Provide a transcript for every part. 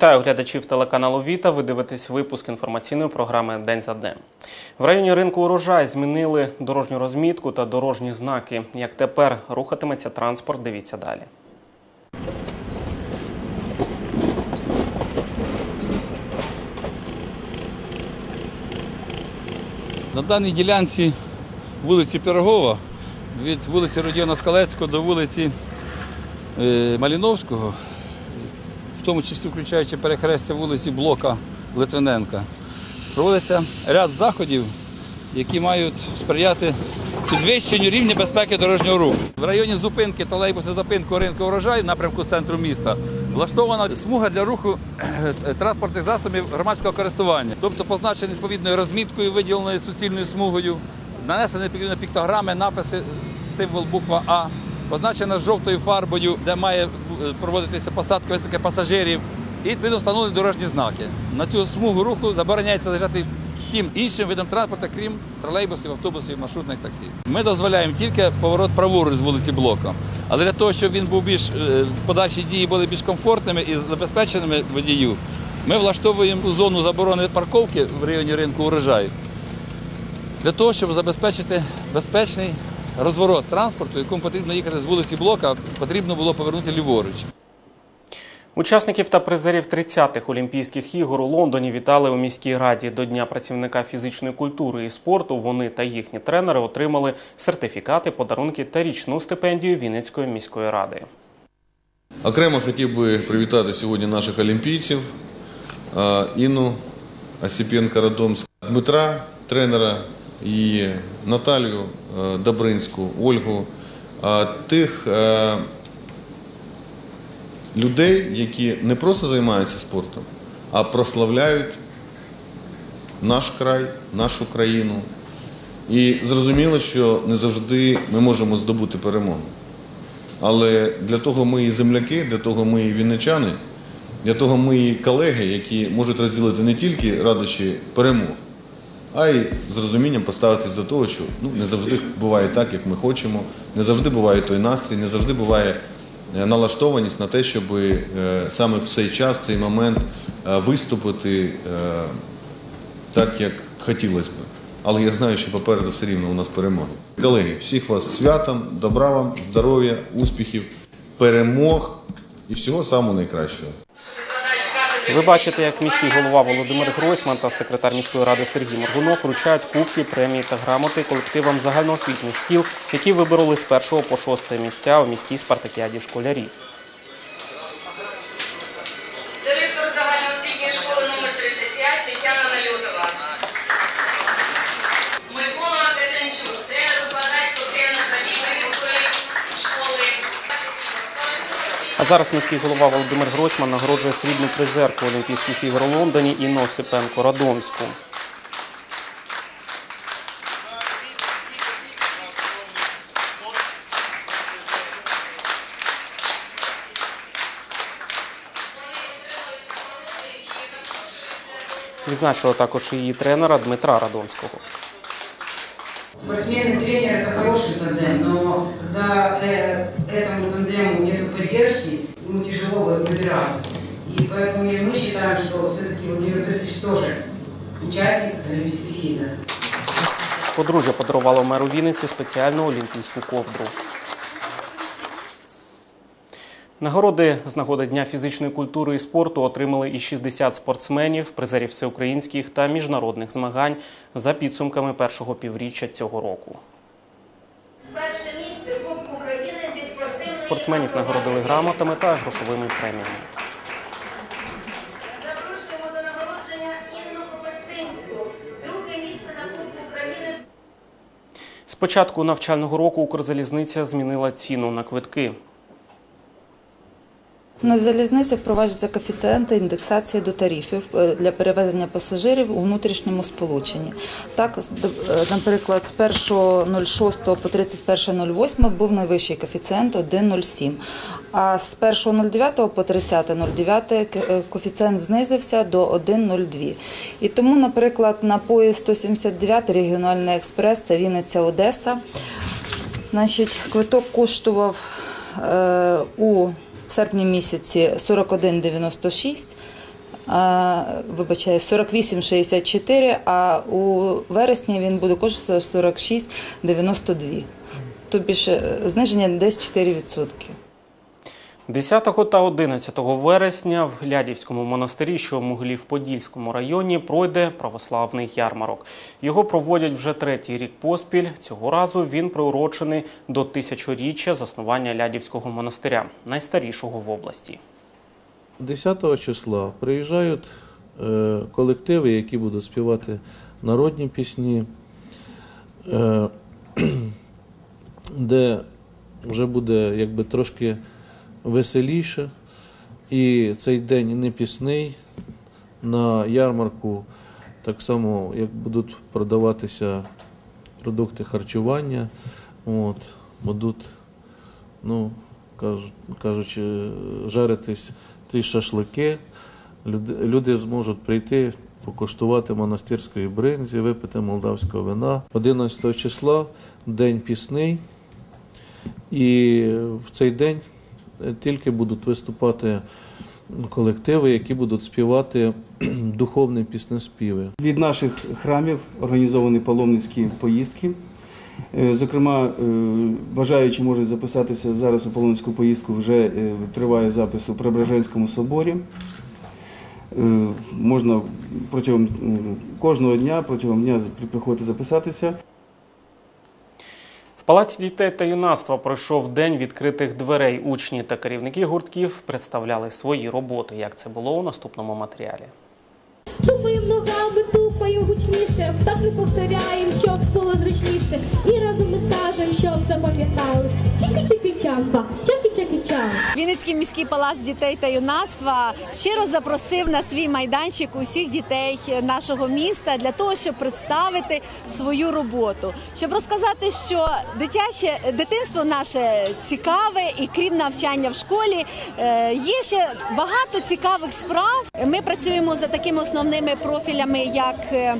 Вітаю глядачів телеканалу Віта. Ви дивитесь випуск інформаційної програми День за днем. В районі ринку урожай змінили дорожню розмітку та дорожні знаки. Як тепер рухатиметься транспорт? Дивіться далі. На даній ділянці вулиці Пірогова від вулиці Родіона Скалецького до вулиці е, Маліновського, в тому числі включаючи перехрестя вулиці Блока Литвиненка, проводиться ряд заходів, які мають сприяти підвищенню рівня безпеки дорожнього руху. В районі зупинки тролейбуса зупинку ринку урожай в напрямку центру міста влаштована смуга для руху е, транспортних засобів громадського користування, тобто позначена відповідною розміткою, виділеною суцільною смугою, нанесені відповідно піктограми, написи, символ буква А, позначена жовтою фарбою, де має проводитися посадка висадка пасажирів. І відповідно встановлені дорожні знаки. На цю смугу руху забороняється лежати всім іншим видам транспорту, крім тролейбусів, автобусів, маршрутних таксі. Ми дозволяємо тільки поворот праворуч з вулиці Блока. Але для того, щоб він був більш е, подальші дії були більш комфортними і забезпеченими водію, ми влаштовуємо зону заборони парковки в районі ринку урожай для того, щоб забезпечити безпечний розворот транспорту, якому потрібно їхати з вулиці Блока, потрібно було повернути ліворуч. Учасників та призерів 30-х Олімпійських ігор у Лондоні вітали у міській раді. До Дня працівника фізичної культури і спорту вони та їхні тренери отримали сертифікати, подарунки та річну стипендію Вінницької міської ради. Окремо хотів би привітати сьогодні наших олімпійців Інну Осіпенко Радомську, Дмитра, тренера і Наталію е, Добринську, Ольгу, тих е, людей, які не просто займаються спортом, а прославляють наш край, нашу країну. І зрозуміло, що не завжди ми можемо здобути перемогу. Але для того ми і земляки, для того ми і вінничани, для того ми і колеги, які можуть розділити не тільки радощі перемог, а й з розумінням поставитись до того, що ну, не завжди буває так, як ми хочемо, не завжди буває той настрій, не завжди буває е, налаштованість на те, щоб е, саме в цей час, в цей момент е, виступити так, як хотілося б. Але я знаю, що попереду все рівно у нас перемоги. Колеги, всіх вас святом, добра вам, здоров'я, успіхів, перемог і всього самого найкращого. Ви бачите, як міський голова Володимир Гройсман та секретар міської ради Сергій Моргунов вручають кубки, премії та грамоти колективам загальноосвітніх шкіл, які вибороли з першого по шосте місця у міській спартакіаді школярів. зараз міський голова Володимир Гройсман нагороджує срібну призерку Олімпійських ігор у Лондоні Інну Осипенко Радомську. Відзначила також і її тренера Дмитра Радомського. Спортсмен и тренер – это хороший тандем, но когда э, этому тандему нет поддержки, ему тяжело вы- выбираться. И поэтому и мы считаем, что все-таки Владимир Борисович тоже участник Олимпийских игр. Подружжя подарувало меру Вінниці спеціальну олімпійську ковдру. Нагороди з нагоди Дня фізичної культури і спорту отримали і 60 спортсменів, призерів всеукраїнських та міжнародних змагань за підсумками першого півріччя цього року. Спортсменів нагородили грамотами та грошовими преміями. З початку навчального року Укрзалізниця змінила ціну на квитки. На залізниці впроваджуються коефіцієнти індексації до тарифів е, для перевезення пасажирів у внутрішньому сполученні. Так, е, наприклад, з 1.06 по 31.08 був найвищий коефіцієнт 1,07, а з 1.09 по 30.09 е, коефіцієнт знизився до 1,02. І тому, наприклад, на поїзд 179 регіональний експрес це Вінниця-Одеса. Значить, квиток коштував у серпні місяці 41,96, вибачає вибачаю, 48,64, а у вересні він буде коштувати 46,92. Тобі ж зниження десь 4%. 10 та 11 вересня в Глядівському монастирі, що в Могилів-Подільському районі, пройде православний ярмарок. Його проводять вже третій рік поспіль. Цього разу він приурочений до тисячоріччя заснування Лядівського монастиря, найстарішого в області. 10 числа приїжджають е, колективи, які будуть співати народні пісні, е, де вже буде якби трошки веселіше. І цей день не пісний. На ярмарку так само, як будуть продаватися продукти харчування, от, будуть ну, кажучи, жаритись ті шашлики. Люди, зможуть прийти, покуштувати монастирської бринзі, випити молдавського вина. 11 числа день пісний, і в цей день тільки будуть виступати колективи, які будуть співати духовні піснеспіви. Від наших храмів організовані паломницькі поїздки. Е, Зокрема, е, бажаючі можуть записатися зараз у паломницьку поїздку. Вже е, триває запис у Преображенському соборі. Можна протягом кожного дня, протягом дня при- приходити записатися. Палаці дітей та юнацтва пройшов день відкритих дверей. Учні та керівники гуртків представляли свої роботи. Як це було у наступному матеріалі? Тупаємо ногами, тупаємо гучніше, ми повторяємо, щоб було зручніше. І разом ми скажемо, щоб запам'ятали. Чики-чики-чампа, чаки-чаки-чам. Вінницький міський палац дітей та юнацтва щиро запросив на свій майданчик усіх дітей нашого міста для того, щоб представити свою роботу, щоб розказати, що дитяче дитинство наше цікаве, і крім навчання в школі е, є ще багато цікавих справ. Ми працюємо за такими основними профілями, як е,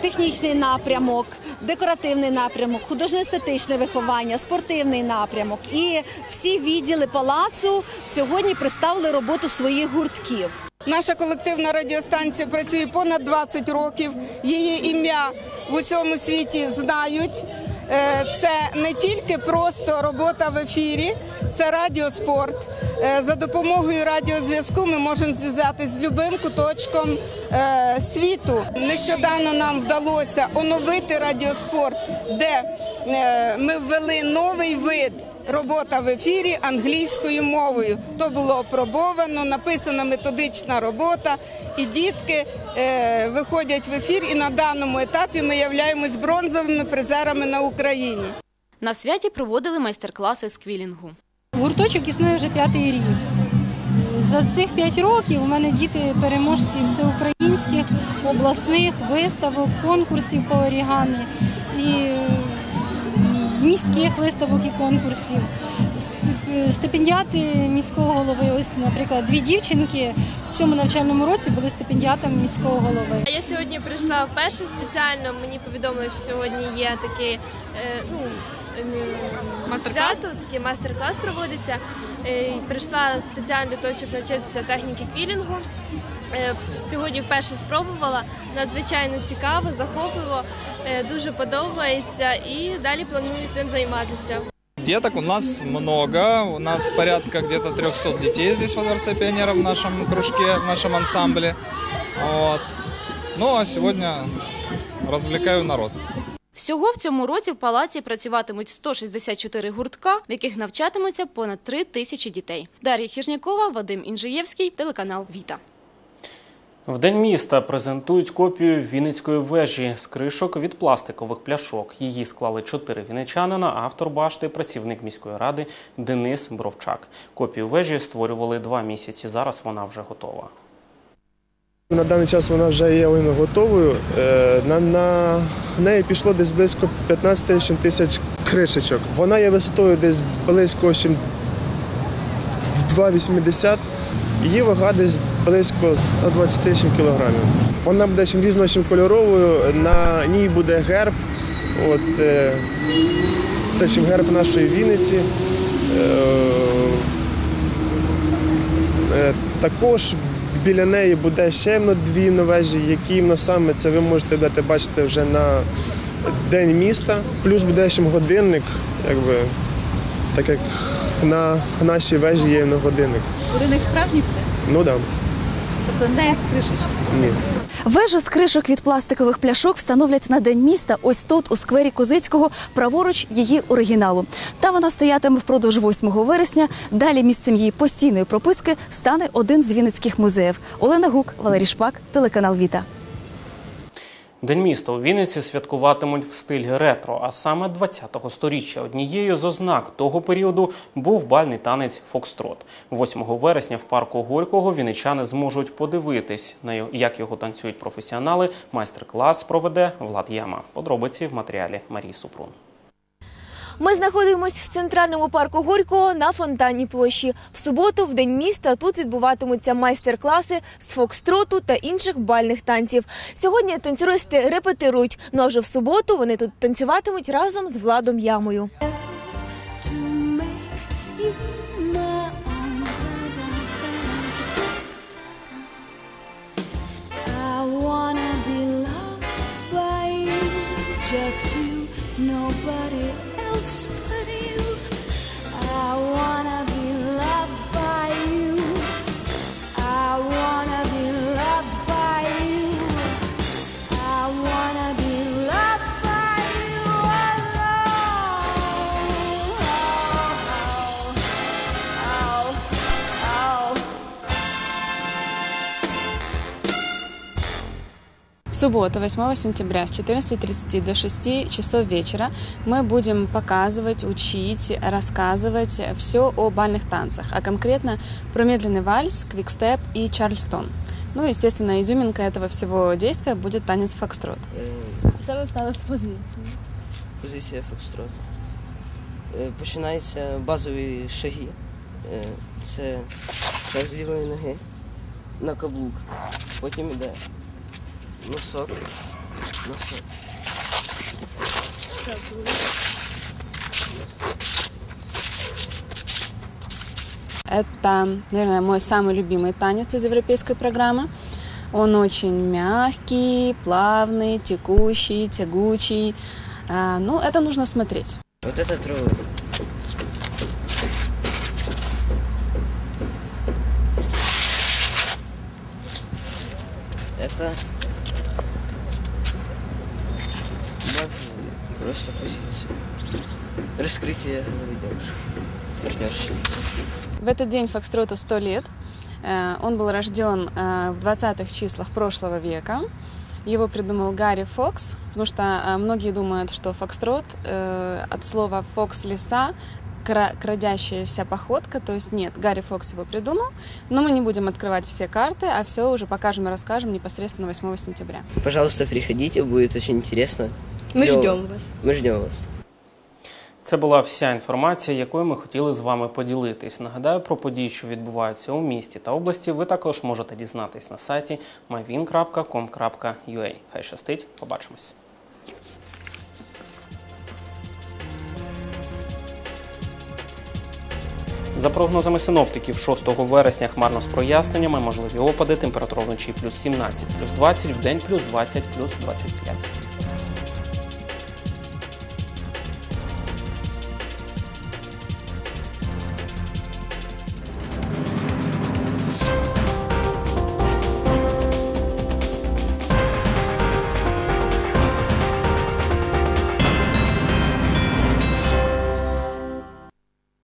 технічний напрямок, декоративний напрямок, художньо-естетичне виховання, спортивний напрямок. І всі відділи палацу сьогодні представили роботу своїх гуртків. Наша колективна радіостанція працює понад 20 років. Її ім'я в усьому світі знають. Е, Це не тільки просто робота в ефірі, це радіоспорт. Е, За допомогою радіозв'язку ми можемо зв'язатися з будь-яким куточком е, світу. Нещодавно нам вдалося оновити радіоспорт, де е, ми ввели новий вид. Робота в ефірі англійською мовою. То було опробовано, написана методична робота, і дітки виходять в ефір. І на даному етапі ми являємось бронзовими призерами на Україні. На святі проводили майстер-класи з квілінгу. Гурточок існує вже п'ятий рік. За цих п'ять років у мене діти переможці всеукраїнських обласних виставок, конкурсів по орігамі і міських виставок і конкурсів. Стип- Стипендіати міського голови. Ось, наприклад, дві дівчинки в цьому навчальному році були стипендіатами міського голови. Я сьогодні прийшла вперше спеціально. Мені повідомили, що сьогодні є такий е, ну, свято, такий майстер-клас проводиться. Е, Прийшла спеціально для того, щоб навчитися техніки квілінгу. Е, Сьогодні вперше спробувала. Надзвичайно цікаво, захопливо, е, дуже подобається і далі планую цим займатися. Деток у нас много, у нас порядка где-то 300 детей здесь во Дворце пионеров в нашем кружке, в нашем ансамбле. Вот. Ну а сегодня развлекаю народ. Всього в цьому році в палаці працюватимуть 164 гуртка, в яких навчатимуться понад 3 тисячі дітей. Дар'я Хіжнякова, Вадим Інжиєвський, телеканал Віта. В День міста презентують копію Вінницької вежі з кришок від пластикових пляшок. Її склали чотири вінничанина, автор башти, працівник міської ради Денис Бровчак. Копію вежі створювали два місяці. Зараз вона вже готова. На даний час вона вже є готовою. Е, На, на неї пішло десь близько 15 тисяч кришечок. Вона є висотою десь близько чим в 2,80. Її вага десь близько 120 чим кілограмів. Вона буде чим різно, чим кольоровою. На ній буде герб. От, е, те, чим герб нашої Вінниці. Е, Також біля неї буде ще дві новежі, які на саме це ви можете дати бачити вже на день міста. Плюс буде ще годинник, якби так як на нашій вежі є годинник. годинник. Справжній буде? Ну так, да. Тобто не з кришечки? ні. Вежу з кришок від пластикових пляшок встановлять на день міста ось тут, у сквері Козицького, праворуч її оригіналу. Там вона стоятиме впродовж 8 вересня. Далі місцем її постійної прописки стане один з вінницьких музеїв. Олена Гук, Валерій Шпак, телеканал Віта. День міста у Вінниці святкуватимуть в стилі ретро, а саме 20-го сторіччя. Однією з ознак того періоду був бальний танець Фокстрот. 8 вересня в парку Горького вінничани зможуть подивитись, як його танцюють професіонали. Майстер-клас проведе Влад Яма. Подробиці в матеріалі Марії Супрун. Ми знаходимося в центральному парку Горького на фонтанній площі. В суботу, в день міста, тут відбуватимуться майстер-класи з фокстроту та інших бальних танців. Сьогодні танцюристи репетирують. Ну а вже в суботу вони тут танцюватимуть разом з Владом Ямою. В субботу, 8 сентября с 14.30 до 6 часов вечера мы будем показывать, учить, рассказывать все о бальных танцах, а конкретно про медленный вальс, квикстеп и чарльстон. Ну, естественно, изюминка этого всего действия будет танец фокстрот. Тебе ставив позицію. Позиція фокстрот. Е, Починаються базові шаги. Е, Це шаг з лівої ноги на каблук. Потім йде носок, носок. Это, наверное, мой самый любимый танец из европейской программы. Он очень мягкий, плавный, текущий, тягучий. А, Ну, это нужно смотреть. Вот это трое. Это просто позиция. Раскрытие девушки. Партнерши. В этот день Фокстроту 100 лет. Э, Он был рожден э, в 20-х числах прошлого века. Его придумал Гарри Фокс, потому что э, многие думают, что фокстрот э, от слова «фокс» — лиса, крадящаяся походка, то есть нет, Гарри Фокс его придумал, но мы не будем открывать все карты, а все уже покажем и расскажем непосредственно 8 сентября. Пожалуйста, приходите, будет очень интересно. Мы Клёво. ждем вас. Мы ждем вас. Це була вся інформація, якою ми хотіли з вами поділитись. Нагадаю про події, що відбуваються у місті та області. Ви також можете дізнатись на сайті myvin.com.ua. Хай щастить, побачимось. За прогнозами синоптиків, 6 вересня хмарно з проясненнями, можливі опади, температура вночі плюс 17, плюс 20, в день плюс 20, плюс 25.